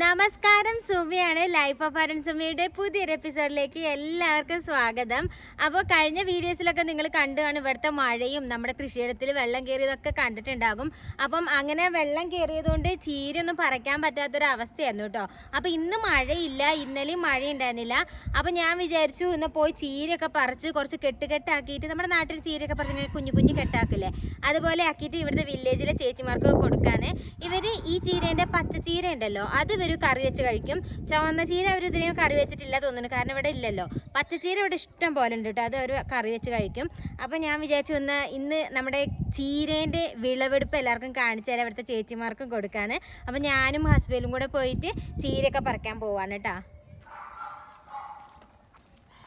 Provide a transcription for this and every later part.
നമസ്കാരം സുമിയാണ്. Life of അരൺ സുമിയുടെ പുതിയൊരു എപ്പിസോഡിലേക്ക് എല്ലാവർക്കും സ്വാഗതം. അപ്പോൾ കഴിഞ്ഞ വീഡിയോസിലൊക്കെ നിങ്ങൾ കണ്ടു കാണും ഇവിടുത്തെ മഴയും നമ്മുടെ കൃഷിയിടത്തിൽ വെള്ളം കയറിയതൊക്കെ കണ്ടിട്ടുണ്ടാകും. അപ്പം അങ്ങനെ വെള്ളം കയറിയതുകൊണ്ട് ചീരയൊന്നും പറിക്കാൻ പറ്റാത്തൊരവസ്ഥയായിരുന്നു കേട്ടോ. അപ്പോൾ ഇന്ന് മഴയില്ല ഇന്നലെയും മഴ ഉണ്ടായിരുന്നില്ല അപ്പോൾ ഞാൻ വിചാരിച്ചു ഇന്ന് പോയി ചീരയൊക്കെ പറിച്ച് കുറച്ച് കെട്ടുകെട്ടാക്കിയിട്ട് നമ്മുടെ നാട്ടിൽ ചീരയൊക്കെ പറിച്ച് കുഞ്ഞു കുഞ്ഞു കെട്ടാക്കില്ലേ? അതുപോലെ ആക്കിയിട്ട് ഇവിടുത്തെ വില്ലേജിലെ ചേച്ചിമാർക്കൊക്കെ കൊടുക്കാന്ന്. ഇവർ ഈ ചീരേന്റെ പച്ച ചീര ഉണ്ടല്ലോ അത് ഇവർ കറി വെച്ച് കഴിക്കും. ചുവന്ന ചീര അവർ ഇതിനെ കറി വെച്ചിട്ടില്ല തോന്നുന്നു. കാരണം ഇവിടെ ഇല്ലല്ലോ. പച്ചച്ചീര ഇവിടെ ഇഷ്ടം പോലെ ഉണ്ട് കേട്ടോ അത് അവർ കറി വെച്ച് കഴിക്കും. അപ്പോൾ ഞാൻ വിചാരിച്ചു വന്ന ഇന്ന് നമ്മുടെ ചീരേന്റെ വിളവെടുപ്പ് എല്ലാവർക്കും കാണിച്ചു തരാം. ഇവിടുത്തെ ചേച്ചിമാർക്കും കൊടുക്കാന്ന് അപ്പോൾ ഞാനും ഹസ്ബൻഡും കൂടെ പോയിട്ട് ചീരയൊക്കെ പറിക്കാൻ പോവാണ് കേട്ടോ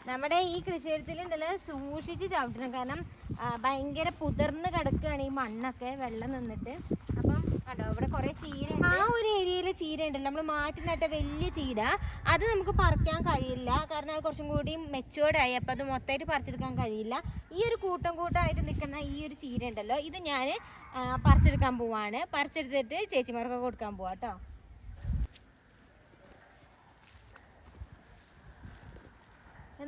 നമ്മുടെ ഈ കൃഷിയിടത്തിലുണ്ടല്ലോ സൂക്ഷിച്ച് ചവിട്ടണം. കാരണം ഭയങ്കര പുതിർന്ന് കിടക്കുകയാണ് ഈ മണ്ണൊക്കെ വെള്ളം നിന്നിട്ട്. അപ്പം കണ്ടോ ഇവിടെ കുറേ ചീര ആ ഒരു ഉണ്ടല്ലോ. നമ്മൾ മാറ്റി നട്ട വലിയ ചീര അത് നമുക്ക് പറിക്കാൻ കഴിയില്ല. കാരണം അത് കുറച്ചും കൂടി മെച്ചുവേർഡായി അപ്പം അത് മൊത്തമായിട്ട് പറിച്ചെടുക്കാൻ കഴിയില്ല. ഈ ഒരു കൂട്ടം കൂട്ടമായിട്ട് നിൽക്കുന്ന ഈ ഒരു ചീര ഉണ്ടല്ലോ ഇത് ഞാൻ പറിച്ചെടുക്കാൻ പോവാണ്. പറിച്ചെടുത്തിട്ട് ചേച്ചിമാർക്കൊക്കെ കൊടുക്കാൻ പോവാ കേട്ടോ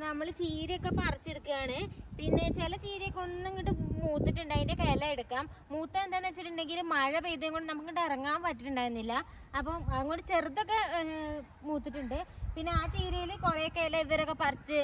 നമ്മൾ ചീരയൊക്കെ പറിച്ചെടുക്കുകയാണ്. പിന്നെ ചില ചീരയൊക്കെ ഒന്നും ഇങ്ങോട്ട് മൂത്തിട്ടുണ്ട്. അതിന്റെ കില എടുക്കാം. മൂത്ത എന്താന്ന് വെച്ചിട്ടുണ്ടെങ്കിൽ മഴ പെയ്തത് കൊണ്ട് നമുക്ക് ഇറങ്ങാൻ പറ്റിയിട്ടുണ്ടായിരുന്നില്ല. അപ്പം അങ്ങോട്ട് ചെറുതൊക്കെ മൂത്തിട്ടുണ്ട്. പിന്നെ ആ ചീരയിൽ കുറേ കില ഇവരൊക്കെ പറിച്ച്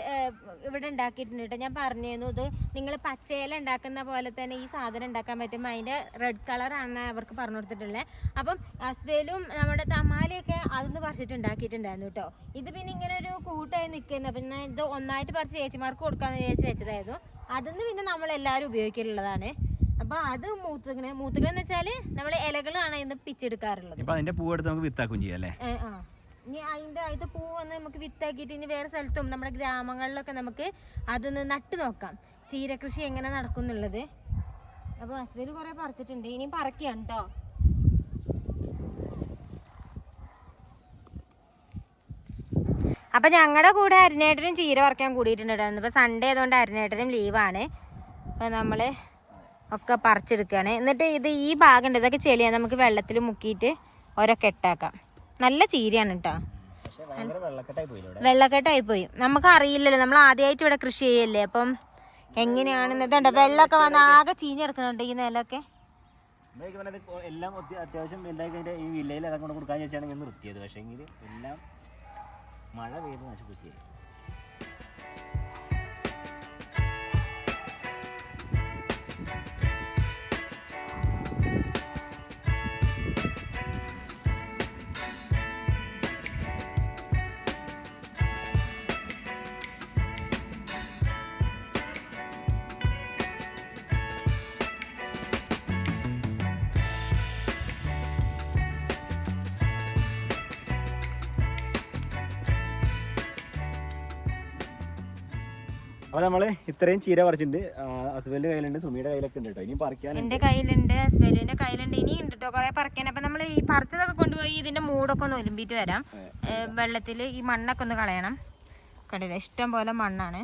ഇവിടെ ഉണ്ടാക്കിയിട്ടുണ്ട് ഞാൻ പറഞ്ഞിരുന്നു ഇത് നിങ്ങൾ പച്ചയില ഉണ്ടാക്കുന്ന പോലെ തന്നെ ഈ സാധനം ഉണ്ടാക്കാൻ പറ്റും. അതിന്റെ റെഡ് കളറാണ് അവർക്ക് പറഞ്ഞു കൊടുത്തിട്ടുള്ളത് അപ്പം ഹസ്ബേലും നമ്മുടെ തമാലയൊക്കെ അതൊന്ന് പറിച്ചിട്ടുണ്ടാക്കിയിട്ടുണ്ടായിരുന്നു കേട്ടോ. ഇത് പിന്നെ ഇങ്ങനെ ഒരു കൂട്ടായി നിൽക്കുന്നു. പിന്നെ ഇത് ഒന്നായിട്ട് പറിച്ച് ചേച്ചിമാർക്ക് കൊടുക്കാമെന്ന് വിചാരിച്ച് വെച്ചതായിരുന്നു. അതിന്ന് പിന്നെ നമ്മൾ എല്ലാവരും ഉപയോഗിക്കലുള്ളതാണ്. അപ്പൊ അത് മൂത്തുകണ മൂത്തുകണ എന്ന് വെച്ചാൽ നമ്മൾ ഇലകളാണ് ഇന്ന് പിച്ചെടുക്കാറുള്ളത്. ഇപ്പൊ അതിന്റെ പൂവെടുത്ത് നമുക്ക് വിത്താക്കും ചെയ്യാം അല്ലേ? ആ. ഇനി അതിന്റെ അതിന്റെ പൂ വന്ന് നമുക്ക് വിത്താക്കിയിട്ട് ഇനി വേറെ സ്ഥലത്തും നമ്മുടെ ഗ്രാമങ്ങളിലൊക്കെ നമുക്ക് അതൊന്ന് നട്ടു നോക്കാം. ചീരകൃഷി എങ്ങനെ നടക്കും എന്നുള്ളത് അപ്പൊ ഹസ്ബൻഡ് കുറെ പറിച്ചിട്ടുണ്ട്. ഇനി പറിക്കാം കേട്ടോ അപ്പൊ ഞങ്ങളുടെ കൂടെ അരിനേട്ടനും ചീര വറക്കാൻ കൂടിയിട്ടുണ്ടായിരുന്നു ഇപ്പൊ സൺഡേ ആയതുകൊണ്ട് അരിനേട്ടനും ലീവാണ് അപ്പോൾ നമ്മൾ ഒക്കെ പറിച്ചെടുക്കുകയാണ് എന്നിട്ട് ഇത് ഈ ഭാഗം ഉണ്ട് ഇതൊക്കെ ചെളിയാണ്. നമുക്ക് വെള്ളത്തിൽ മുക്കിയിട്ട് ഓരോ കെട്ടാക്കാം. നല്ല ചീരയാണ് കേട്ടോ വെള്ളക്കെട്ടായി പോയി. നമുക്ക് അറിയില്ലല്ലോ. നമ്മൾ ആദ്യമായിട്ട് ഇവിടെ കൃഷി ചെയ്യല്ലേ? അപ്പം എങ്ങനെയാണെന്ന് ഇതുണ്ട് വെള്ളമൊക്കെ വന്ന് ആകെ ചീഞ്ഞെടുക്കണുണ്ട് ഈ നിലമൊക്കെ. പറഞ്ഞത് എല്ലാം അത്യാവശ്യം ഈ വില്ലയിൽ അതൊക്കെ കൊടുക്കാൻ ചോദിച്ചാണ് ഞാൻ നിർത്തിയത്. പക്ഷേ എല്ലാം മഴ പെയ്ത് നശിപ്പിച്ചു അപ്പോൾ നമ്മൾ ഇത്രയും ചീര പറിച്ചിട്ടുണ്ട്. ഹസ്ബൻഡിന്റെ കയ്യിലുണ്ട് സുമിയുടെ കയ്യിലൊക്കെ ഉണ്ട് കേട്ടോ ഇനി പറിക്കാൻ എന്റെ കയ്യിലുണ്ട് ഹസ്ബൻഡിന്റെ കയ്യിലുണ്ട് ഇനി ഉണ്ട് കേട്ടോ കുറെ പറിക്കാൻ. അപ്പൊ നമ്മൾ ഈ പറിച്ചതൊക്കെ കൊണ്ടുപോയി ഇതിന്റെ മൂടൊക്കെ ഒന്ന് ഒലിമ്പിട്ട് വരാം. വെള്ളത്തിൽ ഈ മണ്ണൊക്കെ ഒന്ന് കളയണം. കണ്ടില്ല ഇഷ്ടം പോലെ മണ്ണാണ്.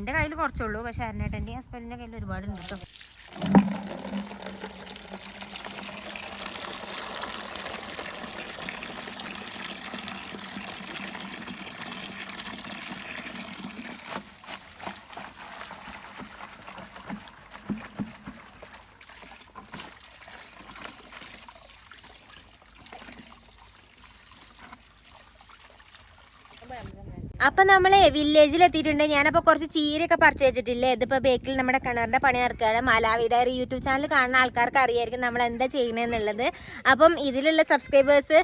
എന്റെ കയ്യിൽ കുറച്ചുള്ളൂ പക്ഷെ അരുണേട്ടന്റെ ഹസ്ബൻഡിന്റെ കയ്യിൽ ഒരുപാടുണ്ട് കേട്ടോ അപ്പൊ നമ്മളെ വില്ലേജിൽ എത്തിയിട്ടുണ്ട് ഞാനപ്പോ കുറച്ച് ചീരയൊക്കെ പറിച്ചു വെച്ചിട്ടില്ലേ? ഇതിപ്പോ ബേക്കിൽ നമ്മുടെ കിണറിന്റെ പണി നടക്കുകയാണ്. മാലാവി ഡയറി യൂട്യൂബ് ചാനൽ കാണുന്ന ആൾക്കാർക്ക് അറിയായിരിക്കും നമ്മൾ എന്താ ചെയ്യണമെന്നുള്ളത് അപ്പം ഇതിലുള്ള സബ്സ്ക്രൈബേഴ്സ്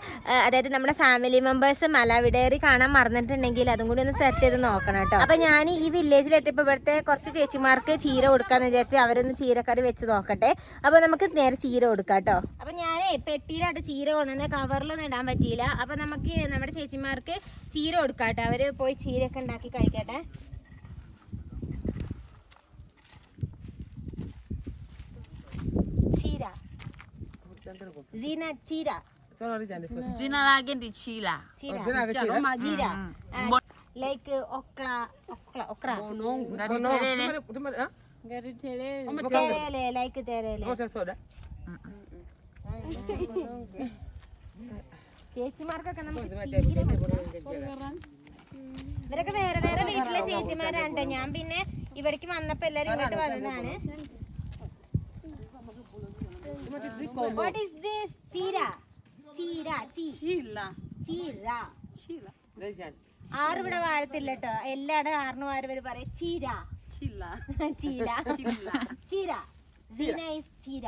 അതായത് നമ്മുടെ ഫാമിലി മെമ്പേഴ്സ് മാലാവി ഡയറി കാണാൻ മറന്നിട്ടുണ്ടെങ്കിൽ അതും കൂടി ഒന്ന് സെർച്ച് ചെയ്ത് നോക്കണം കേട്ടോ. അപ്പൊ ഞാൻ ഈ വില്ലേജിൽ എത്തിയപ്പോൾ ഇവിടുത്തെ കുറച്ച് ചേച്ചിമാർക്ക് ചീര കൊടുക്കാന്ന് വിചാരിച്ച് അവരൊന്ന് ചീരക്കറി വെച്ച് നോക്കട്ടെ. അപ്പൊ നമുക്ക് നേരെ ചീര കൊടുക്കാം കേട്ടോ. അപ്പൊ ഞാൻ പെട്ടിയിലായിട്ട് ചീര കൊണ്ടുവന്ന് കവറിലൊന്നും ഇടാൻ പറ്റിയില്ല. അപ്പൊ നമുക്ക് നമ്മുടെ ചേച്ചിമാർക്ക് ചീര കൊടുക്കാം കേട്ടോ. അവർ ചീരയൊക്കെ ഉണ്ടാക്കി കഴിക്കട്ടെ. ചീര. സീന ചീര. ലൈക്ക് ഒക്ല ഒക്ല ഒക്ര. ലൈക്ക് ചേച്ചിമാർക്കൊക്കെ നമുക്ക്. ഇവരൊക്കെ വേറെ വേറെ വീട്ടിലെ ചേച്ചിമാരാണ് ട്ടോ. ഞാൻ പിന്നെ ഇവിടേക്ക് വന്നപ്പോ എല്ലാരും ഇങ്ങോട്ട് വന്നതാണ്. വാട്ട് ഈസ് ദിസ് ചീര. ചീര ചീര. ആറ് ഇവിടെ വാഴത്തില്ല കേട്ടോ എല്ലാടും ആറിന് വാരവര് പറയും ചീര. ചീര. ചീര. ചീര. Is ചീര.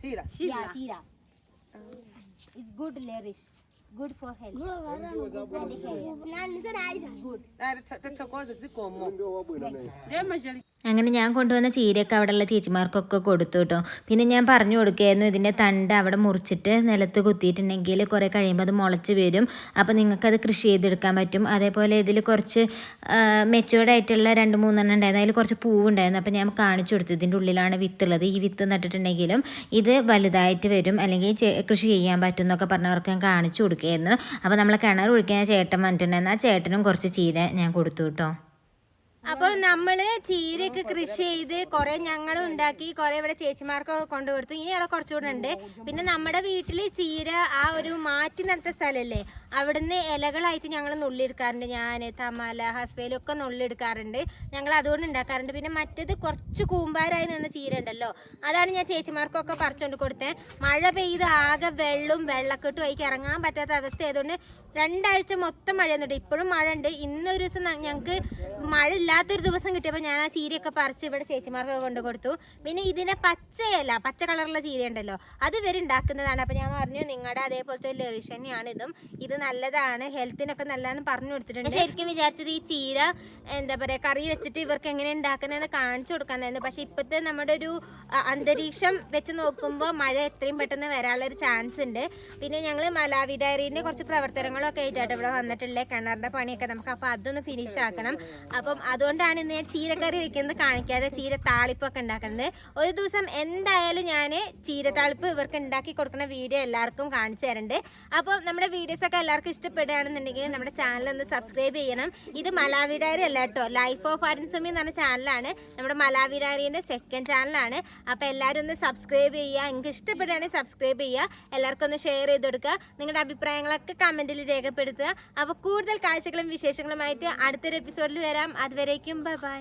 ചീര. Yeah, good It's Good for health. Good. Na nisa na aiza. Good. Tatokoze zikomo. Ndio wabwe na mimi. Dema jali അങ്ങനെ ഞാൻ കൊണ്ടുവന്ന ചീരയൊക്കെ അവിടെയുള്ള ചേച്ചിമാർക്കൊക്കെ കൊടുത്തു കേട്ടോ. പിന്നെ ഞാൻ പറഞ്ഞു കൊടുക്കുകയായിരുന്നു ഇതിന്റെ തണ്ട് അവിടെ മുറിച്ചിട്ട് നിലത്ത് കുത്തിയിട്ടുണ്ടെങ്കിൽ കുറേ കഴിയുമ്പോൾ അത് മുളച്ച് വരും. അപ്പോൾ നിങ്ങൾക്കത് കൃഷി ചെയ്തെടുക്കാൻ പറ്റും. അതേപോലെ ഇതിൽ കുറച്ച് മെച്ചുവേർഡ് ആയിട്ടുള്ള രണ്ട് മൂന്നെണ്ണം ഉണ്ടായിരുന്നു. അതിൽ കുറച്ച് പൂവുണ്ടായിരുന്നു. അപ്പോൾ ഞാൻ കാണിച്ചു കൊടുത്തു. ഇതിന്റെ ഉള്ളിലാണ് വിത്തുള്ളത്. ഈ വിത്ത് നട്ടിട്ടുണ്ടെങ്കിലും ഇത് വലുതായിട്ട് വരും. അല്ലെങ്കിൽ കൃഷി ചെയ്യാൻ പറ്റും എന്നൊക്കെ പറഞ്ഞവർക്ക് ഞാൻ കാണിച്ചു കൊടുക്കുകയായിരുന്നു. അപ്പോൾ നമ്മൾ കിണർ ഒഴിക്കാൻ ചേട്ടൻ വന്നിട്ടുണ്ടായിരുന്നു. ആ ചേട്ടനും കുറച്ച് ചീര ഞാൻ കൊടുത്തു കേട്ടോ. അപ്പോൾ നമ്മൾ ചീരയൊക്കെ കൃഷി ചെയ്ത് കുറെ ഞങ്ങൾ ഉണ്ടാക്കി കുറെ ഇവിടെ ചേച്ചിമാർക്കൊക്കെ കൊണ്ടു കൊടുത്തു. ഇനി അവിടെ കുറച്ചുകൂടെ ഉണ്ട് പിന്നെ നമ്മുടെ വീട്ടിൽ ചീര ആ ഒരു മാറ്റി നടത്ത സ്ഥലല്ലേ? അവിടുന്ന് ഇലകളായിട്ട് ഞങ്ങൾ നുള്ളിയെടുക്കാറുണ്ട്. ഞാൻ തമല ഹസ്ബേലും ഒക്കെ നുള്ളിയെടുക്കാറുണ്ട്. ഞങ്ങൾ അതുകൊണ്ട് ഉണ്ടാക്കാറുണ്ട്. പിന്നെ മറ്റേത് കുറച്ച് കൂമ്പാരായി നിന്ന ചീര ഉണ്ടല്ലോ? അതാണ് ഞാൻ ചേച്ചിമാർക്കൊക്കെ പറിച്ചുകൊണ്ട് കൊടുത്തത് മഴ പെയ്ത് ആകെ വെള്ളവും വെള്ളക്കെട്ടും ആയിക്ക് ഇറങ്ങാൻ പറ്റാത്ത അവസ്ഥ ആയതുകൊണ്ട് രണ്ടാഴ്ച മൊത്തം മഴ എന്നിട്ട് ഇപ്പോഴും മഴ ഉണ്ട് ഇന്നൊരു ദിവസം ഞങ്ങൾക്ക് മഴ ഇല്ലാത്തൊരു ദിവസം കിട്ടിയപ്പോൾ ഞാൻ ആ ചീരയൊക്കെ പറിച്ച് ഇവിടെ ചേച്ചിമാർക്കൊക്കെ കൊണ്ട് കൊടുത്തു. പിന്നെ ഇതിനെ പച്ചയല്ല പച്ച കളറുള്ള ചീര ഉണ്ടല്ലോ അത് ഇവർ ഉണ്ടാക്കുന്നതാണ് അപ്പോൾ ഞാൻ പറഞ്ഞു നിങ്ങളുടെ അതേപോലത്തെ ലെറിഷ് തന്നെയാണ് ഇതും. ഇത് നല്ലതാണ് ഹെൽത്തിനൊക്കെ നല്ലതെന്ന് പറഞ്ഞു കൊടുത്തിട്ടുണ്ട്. ശരിക്കും വിചാരിച്ചത് ഈ ചീര എന്താ പറയുക കറി വെച്ചിട്ട് ഇവർക്ക് എങ്ങനെ ഉണ്ടാക്കുന്നതെന്ന് കാണിച്ചു കൊടുക്കാന്നായിരുന്നു പക്ഷേ ഇപ്പോഴത്തെ നമ്മുടെ ഒരു അന്തരീക്ഷം വെച്ച് നോക്കുമ്പോൾ മഴ എത്രയും പെട്ടെന്ന് വരാനുള്ളൊരു ചാൻസ് ഉണ്ട് പിന്നെ ഞങ്ങൾ മലാവി ഡയറീന്റെ കുറച്ച് പ്രവർത്തനങ്ങളൊക്കെ ആയിട്ടാണ് ഇവിടെ വന്നിട്ടുള്ളത് കിണറിന്റെ പണിയൊക്കെ നമുക്ക് അപ്പോൾ അതൊന്ന് ഫിനിഷ് ആക്കണം. അപ്പം അതുകൊണ്ടാണ് ഇന്ന് ഞാൻ ചീരക്കറി വെക്കുന്നത് കാണിക്കാതെ ചീര താളിപ്പൊക്കെ ഉണ്ടാക്കുന്നത്. ഒരു ദിവസം എന്തായാലും ഞാൻ ചീര താളിപ്പ് ഇവർക്ക് ഉണ്ടാക്കി കൊടുക്കുന്ന വീഡിയോ എല്ലാവർക്കും കാണിച്ചു തരുന്നുണ്ട് അപ്പോൾ നമ്മുടെ വീഡിയോസൊക്കെ എല്ലാവർക്കും ഇഷ്ടപ്പെടുകയാണെന്നുണ്ടെങ്കിൽ നമ്മുടെ ചാനൽ ഒന്ന് സബ്സ്ക്രൈബ് ചെയ്യണം. ഇത് മലാവിരാരി അല്ല കേട്ടോ. ലൈഫ് ഓഫ് അരുൺസുമി എന്ന് പറഞ്ഞ ചാനലാണ് നമ്മുടെ മലാവിരാരിന്റെ സെക്കൻഡ് ചാനലാണ് അപ്പോൾ എല്ലാവരും ഒന്ന് സബ്സ്ക്രൈബ് ചെയ്യുക. നിങ്ങൾക്ക് ഇഷ്ടപ്പെടുകയാണെങ്കിൽ സബ്സ്ക്രൈബ് ചെയ്യുക. എല്ലാവർക്കും ഒന്ന് ഷെയർ ചെയ്ത് കൊടുക്കുക. നിങ്ങളുടെ അഭിപ്രായങ്ങളൊക്കെ കമന്റിൽ രേഖപ്പെടുത്തുക. അപ്പോൾ കൂടുതൽ കാഴ്ചകളും വിശേഷങ്ങളുമായിട്ട് അടുത്തൊരു എപ്പിസോഡിൽ വരാം. അതുവരേക്കും ബൈ ബൈ